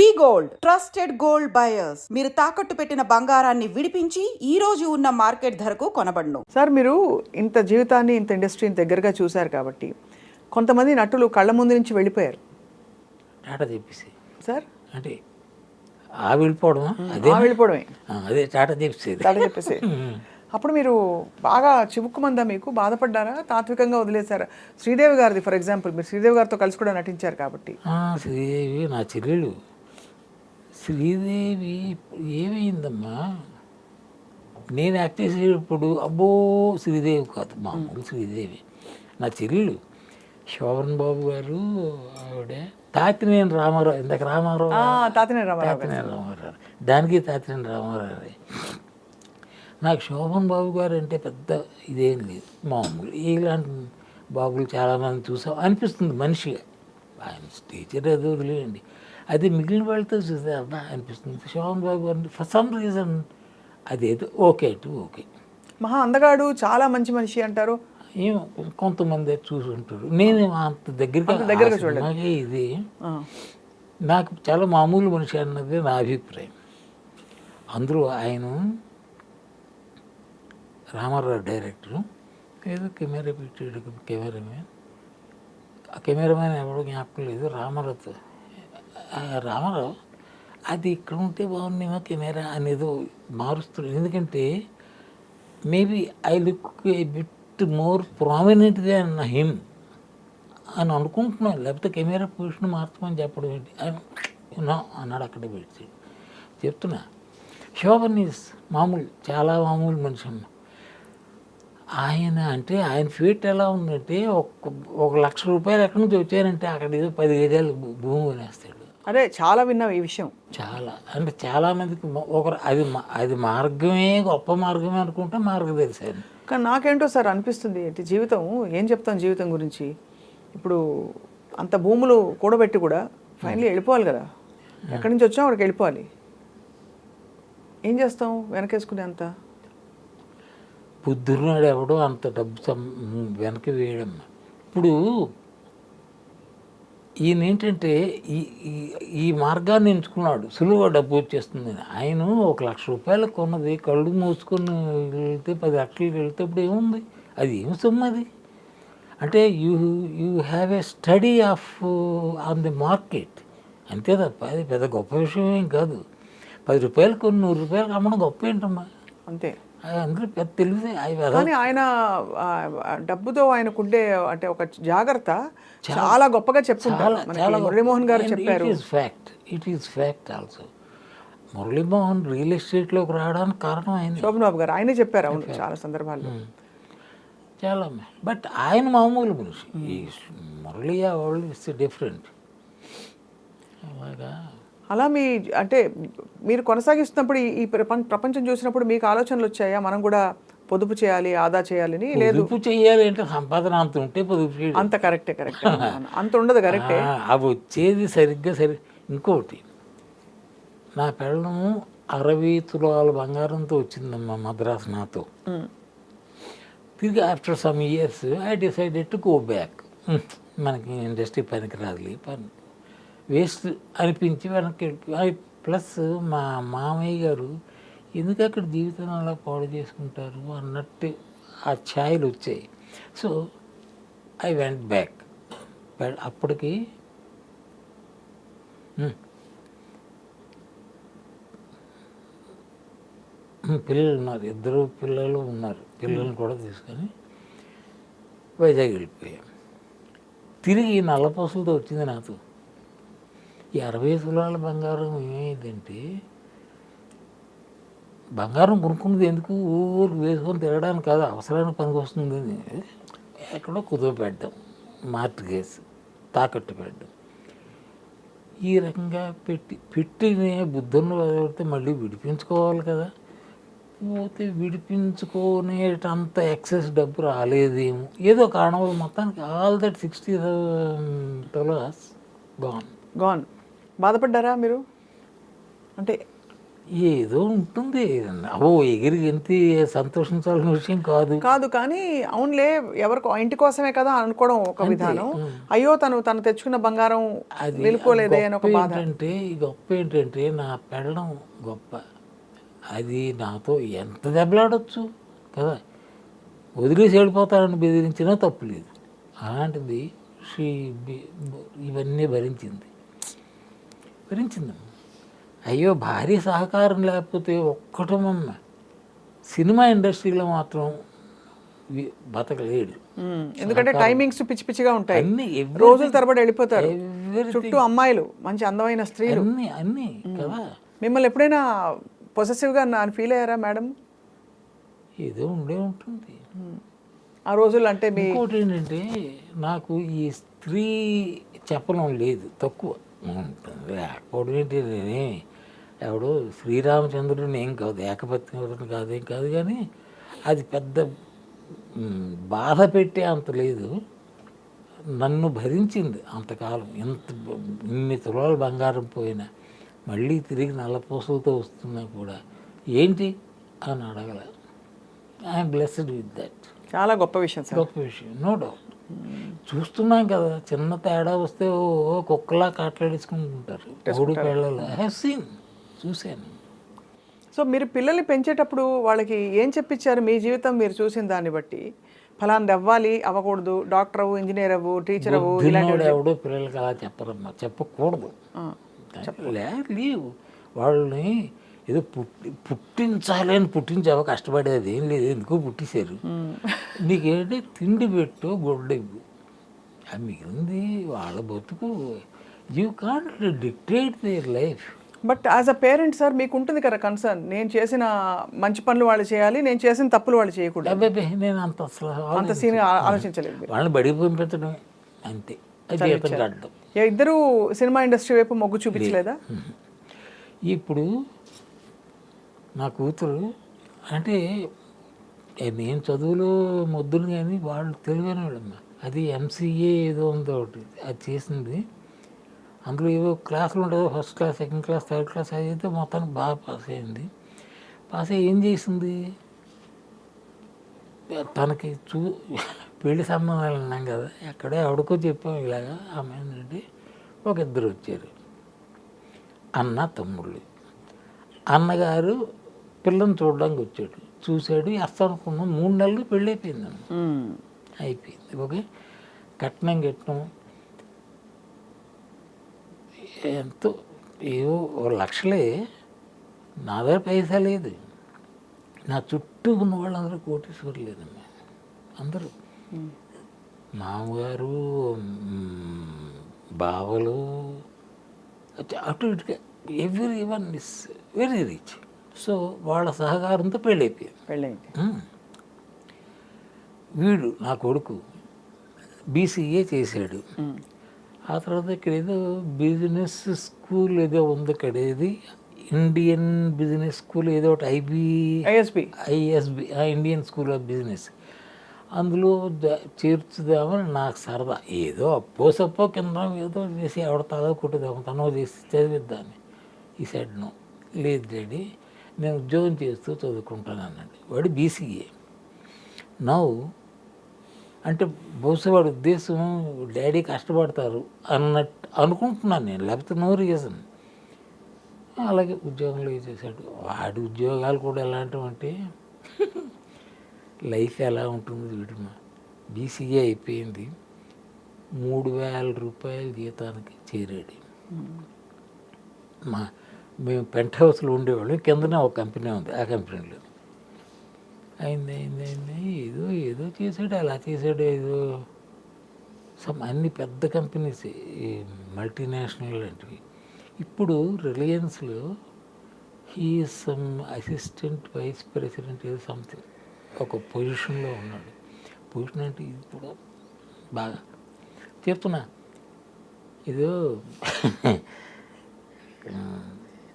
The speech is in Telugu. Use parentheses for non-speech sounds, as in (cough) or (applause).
V gold trusted gold buyers. మీరు తాకట్టు పెట్టిన బంగారాన్ని విడిపించి ఈ రోజు ఉన్న మార్కెట్ ధరకు కొనబడును. సార్ మీరు ఇంత జీవితాన్ని ఇంత ఇండస్ట్రీని దగ్గరగా చూశారు కాబట్టి కొంతమంది నటులు కళ్ళ ముందు నుంచి వెళ్ళిపోయారు. టాటా చెప్పేసి సార్? అంటే ఆ వెళ్ళిపోవడం అదే ఆ వెళ్ళిపోవడమే. అదే టాటా చెప్పేసి (laughs) అప్పుడు మీరు బాగా చివుక్కుమందా మీకు? బాధపడ్డారా? తాత్వికంగా వదిలేశారా? శ్రీదేవి గారిది ఫర్ ఎగ్జాంపుల్ మీరు శ్రీదేవి గారితో కలిసి కూడా నటించారు కాబట్టి. ఆ, శ్రీదేవి నా చెల్లెలు. శ్రీదేవి ఏమైందమ్మా? నేను యాక్ట్ చేసేటప్పుడు అబ్బో శ్రీదేవి కాదు మామూలు శ్రీదేవి. నా చెల్లెలు శోభన్ బాబు గారు ఆవిడ తాతినేని రామారావు ఇందాక రామారావు తాతినేని రామారావు గారు. తాతినేని రామారావు. దానికి తాతినేని రామారావు నాకు శోభన్ బాబు గారు అంటే పెద్ద ఇదేం లేదు. మామూలు ఇలాంటి బాబులు చాలామంది చూసాం. అనిపిస్తుంది మనిషిగా. ఆయన టీచర్ అది వదిలేయండి. అది మిగిలిన వాళ్ళతో చూస్తే అబ్బా అనిపిస్తుంది. Shobhan Babu garu for some reason అదేదో ఓకే టు ఓకే మహా అందగాడు చాలా మంచి మనిషి అంటారు. ఏమో కొంతమంది చూసి ఉంటారు నేను అంత దగ్గరగా దగ్గరగా సినిమాకి ఇది నాకు చాలా మామూలు మనిషి అన్నది నా అభిప్రాయం. అందులో ఆయన రామారావు డైరెక్టరు ఏదో కెమెరా పెట్టాడు కెమెరామెన్. ఆ కెమెరామెన్ ఎవడో జ్ఞాపకం లేదు రామారావుతో. రామారావు అది ఇక్కడ ఉంటే బాగుండేమో కెమెరా అనేది మారుస్తుంది ఎందుకంటే maybe I look a bit more prominent than him అని అనుకుంటున్నాను లేకపోతే కెమెరా పొజిషన్ మార్చమని చెప్పడం ఏంటి? అన్నాడు అక్కడే పెట్టి చెప్తున్నా శోభన్ ఈజ్ మామూలు చాలా మామూలు మనిషి అమ్మ. ఆయన అంటే ఆయన ఫీట్ ఎలా ఉందంటే ఒక ఒక లక్ష రూపాయలు ఎక్కడి నుంచి వచ్చారంటే అక్కడ ఏదో పది గజాలు భూమి కొనేస్తాడు. అదే చాలా విన్నాం ఈ విషయం. చాలా. అంటే చాలామందికి ఒకరు అది అది మార్గమే గొప్ప మార్గమే అనుకుంటే మార్గదర్శి కానీ నాకేంటో సార్ అనిపిస్తుంది ఏంటి జీవితం ఏం చెప్తాం జీవితం గురించి? ఇప్పుడు అంత భూములు కూడబెట్టి కూడా ఫైనలీ వెళ్ళిపోవాలి కదా. ఎక్కడి నుంచి వచ్చాం అక్కడికి వెళ్ళిపోవాలి. ఏం చేస్తాం వెనకేసుకునే అంత? బుద్ధున్నాడు ఎవడో అంత డబ్బు సం వెనక్కి వేయడం. ఇప్పుడు ఈయన ఏంటంటే ఈ ఈ- మార్గాన్ని ఎంచుకున్నాడు. సులువుగా డబ్బు వచ్చేస్తుంది. ఆయన ఒక లక్ష రూపాయలు కొన్నది కళ్ళు మూసుకొని వెళ్తే పది లక్షలు వెళ్తే ఇప్పుడు ఏముంది? అది ఏం సొమ్ము అది? అంటే you you have a study of on the market. అంతే తప్ప అది పెద్ద గొప్ప విషయం ఏం కాదు. పది రూపాయలు కొన్ని నూరు రూపాయలు అమ్మడం గొప్ప ఏంటమ్మా? అంతే. అందరూ కానీ ఆయన డబ్బుతో ఆయనకుండే అంటే ఒక జాగ్రత్త చాలా గొప్పగా చాలా మురళీమోహన్ గారు చెప్పారు. Fact it is fact also Muralimohan real ఎస్టేట్లోకి రావడానికి కారణం అయింది శోభన్ గారు ఆయనే చెప్పారు అవును చాలా సందర్భాల్లో. చాలా బట్ ఆయన మామూలు మనిషి. ఈ మురళీ వాళ్ళు ఇట్స్ డిఫరెంట్ అలాగా? అలా మీ అంటే మీరు కొనసాగిస్తున్నప్పుడు ఈ- ప్రపంచ ప్రపంచం చూసినప్పుడు మీకు ఆలోచనలు వచ్చాయా? మనం కూడా పొదుపు చేయాలి ఆదా చేయాలని? లేదు. పొదుపు చేయాలి అంటే సంపాదన అంత ఉంటే పొదుపు చేయడం. అంత కరెక్టే కరెక్టే. అంత ఉండదు కరెక్టే. అవి వచ్చేది సరిగ్గా సరి ఇంకోటి. నా పెళ్ళము అరవై తులాల బంగారంతో వచ్చిందమ్మా మద్రాసు నాతో. తిరిగి after some years I decided to go back. మనకి ఇండస్ట్రీ పనికి రాదులే పని. వేస్ట్ అనిపించి వెనక్కి ప్లస్ మా మామయ్య గారు ఎందుకు అక్కడ జీవితం అలా పాడు చేసుకుంటారు అన్నట్టు ఆ ఛాయలు వచ్చాయి. సో ఐ వెంట్ బ్యాక్ అప్పటికి పిల్లలు ఉన్నారు. ఇద్దరు పిల్లలు ఉన్నారు. పిల్లల్ని కూడా తీసుకొని వైజాగ్ వెళ్ళిపోయాం. తిరిగి నల్లపూసలతో వచ్చింది నాతో. ఈ అరవై తులాల బంగారం ఏమైందంటే బంగారం కొనుక్కున్నది ఎందుకు? ఊరు వేసుకొని తిరగడానికి కాదు అవసరానికి పనికి వస్తుంది అని. ఎక్కడో కుదువ పెట్టడం మార్టిగేజ్ తాకట్టు పెట్టడం. ఈ రకంగా పెట్టి పెట్టినే బుద్ధుని వదిలితే మళ్ళీ విడిపించుకోవాలి కదా. పోతే విడిపించుకునేటంత ఎక్సెస్ డబ్బు రాలేదేమో. ఏదో కారణం మొత్తానికి all that sixty dollars gone gone బాధపడ్డారా మీరు? అంటే ఏదో ఉంటుంది. అవో ఎగిరి గెంతి సంతోషించాల్సిన విషయం కాదు. కాదు కానీ అవునులే ఎవరికో ఇంటి కోసమే కదా అనుకోవడం ఒక విధానం. అయ్యో తను తను తెచ్చుకున్న బంగారం అది నిలుకోలేదే అని ఒక బాధ. ఏంటంటే ఈ గొప్ప ఏంటంటే నా పెళ్ళం గొప్ప. అది నాతో ఎంత దెబ్బలాడొచ్చు కదా? వదిలేసి వెళ్ళిపోతానని బెదిరించినా తప్పు లేదు అలాంటిది ఇవన్నీ భరించింది. భరించింది అయ్యో భార్య సహకారం లేకపోతే ఒక్కటమమ్మ సినిమా ఇండస్ట్రీలో మాత్రం బతకలేడు. ఎందుకంటే టైమింగ్స్ పిచ్చి పిచ్చిగా ఉంటాయి. అన్ని రోజుల తరబడి వెళ్ళిపోతారు. చుట్టూ అమ్మాయిలు మంచి అందమైన స్త్రీలు. అన్ని అన్ని కదా. మిమ్మల్ని ఎప్పుడైనా పొసెసివ్గా అని ఫీల్ అయ్యారా మేడం? ఏదో ఉండే ఉంటుంది. ఆ రోజుల్లో అంటే మీ ఇంకోటి ఏంటంటే నాకు ఈ స్త్రీ చెప్పడం లేదు తక్కువ. ఉంటుంది. లేకపోవడం ఏంటి నేనే ఎవడో శ్రీరామచంద్రుడిని ఏం కాదు ఏకపత్ని కాదు ఏం కాదు కానీ అది పెద్ద బాధ పెట్టే అంత లేదు. నన్ను భరించింది అంతకాలం. ఎంత బ- ఇన్ని తులాలు బంగారం పోయినా మళ్ళీ తిరిగి నల్లపూసలతో వస్తున్నా కూడా ఏంటి అని అడగల ఐఎమ్ బ్లెస్డ్ విత్ దట్. చాలా గొప్ప విషయం గొప్ప విషయం నో డౌట్. చూస్తున్నాం కదా చిన్న తేడా వస్తే ఓ కుక్కలా కాట్లాడేసుకుంటుంటారు. మూడు పిల్లలు? సీన్ చూశాను. సో మీరు పిల్లల్ని పెంచేటప్పుడు వాళ్ళకి ఏం చెప్పించారు? మీ జీవితం మీరు చూసిన దాన్ని బట్టి. ఫలాంది అవ్వాలి అవ్వకూడదు డాక్టర్ అవ్వు ఇంజనీర్ అవ్వు టీచర్ అవ్వు బుద్ధిన్నోడు ఎవడో పిల్లలకి అలా చెప్పరమ్మా చెప్పకూడదు. లే లేవు వాళ్ళని ఏదో పుట్టి పుట్టించాలి అని పుట్టించావా? కష్టపడేది ఏం లేదు ఎందుకో పుట్టించారు నీకేంటి? తిండి పెట్టు గొడ్డెవ్వు అది మిగిలింది వాళ్ళ బతుకు. You can't dictate their life but as a parent sir మీకు ఉంటుంది కదా కన్సర్న్ నేను చేసిన మంచి పనులు వాళ్ళు చేయాలి నేను చేసిన తప్పులు వాళ్ళు చేయకూడదు. అబ్బాయి నేను అంత అసలు అంత సీన్ ఆలోచించలేదు. వాళ్ళని బడికి పంపించడం అంతే. ఇద్దరు సినిమా ఇండస్ట్రీ వైపు మొగ్గు చూపించలేదా? ఇప్పుడు నా కూతురు అంటే నేను చదువులో మొద్దులు కానీ వాళ్ళు తెలివైన వాళ్ళమ్మ అది ఎంసీఏ ఏదో ఉందో ఒకటి అది చేసింది. అందులో ఏవో క్లాసులు ఉండదు first class second class third class అది అయితే మొత్తానికి బాగా పాస్ అయింది. పాస్ అయ్యి ఏం చేసింది? తనకి చూ పెళ్ళి సంబంధాలు ఉన్నాం కదా ఎక్కడో ఎవడికో చెప్పాం ఇలాగా ఆమె ఏంటంటే ఒక ఇద్దరు వచ్చారు. అన్న తమ్ముళ్ళు. అన్నగారు పిల్లని చూడడానికి వచ్చాడు. చూశాడు వస్తా అనుకున్నాం మూడు నెలలు పెళ్ళి అయిపోయిందమ్మ మ్మ్. అయిపోయింది. ఓకే? కట్నం గిట్నం ఎంతో ఏవో లక్షలే. నా దగ్గర పైసా లేదు. నా చుట్టూ ఉన్న వాళ్ళందరూ కోటీశ్వరులు లేదమ్మా. అందరూ. మామగారు బావలు అటు- అటు ఇటుగా every one is very rich. So వాళ్ళ సహకారంతో పెళ్ళి అయిపోయింది పెళ్ళైంది. మ్మ్. వీడు నా కొడుకు బీసీఏ చేశాడు. ఆ తర్వాత ఇక్కడ ఏదో బిజినెస్ స్కూల్ ఏదో ఉంది ఇక్కడ ఏది? ఇండియన్ బిజినెస్ స్కూల్ ఏదో ఒకటి IB ISB. ISB Indian school of business. అందులో చేర్చుదామని నాకు సరదా. ఏదో అప్పో సప్పో కింద ఏదో చేసి ఎవడ తల కొట్టుదాము తనో చేసి చదివిద్దాన్ని ఈ సైడ్ నో లేదు డాడీ. నేను ఉద్యోగం చేస్తూ చదువుకుంటాను అన్నాడు వాడు బీసీఏ. నౌ అంటే బహుశా వాడి ఉద్దేశం డాడీ కష్టపడతారు అన్నట్టు అనుకుంటున్నాను నేను. లేకపోతే నో రీజన్. అలాగే ఉద్యోగంలో చేశాడు? వాడి ఉద్యోగాలు కూడా ఎలాంటివి అంటే లైఫ్ ఎలా ఉంటుంది వీడమ్మా బీసీఏ అయిపోయింది. మూడు వేల రూపాయల జీతానికి చేరాడు. మా మేము పెంట్ హౌస్లో ఉండేవాళ్ళం. కిందనే ఒక కంపెనీ ఉంది. ఆ కంపెనీలో. అయింది అయింది అయింది. ఏదో ఏదో చేసాడు అలా చేసాడు ఏదో సమ్ అన్ని పెద్ద కంపెనీస్. ఈ మల్టీనేషనల్ లాంటివి ఇప్పుడు రిలయన్స్లో he some assistant vice president ఏదో సంథింగ్. ఒక పొజిషన్లో ఉన్నాడు. పొజిషన్ అంటే ఇది కూడా బాగా చెప్తున్నా. ఇదో (laughs)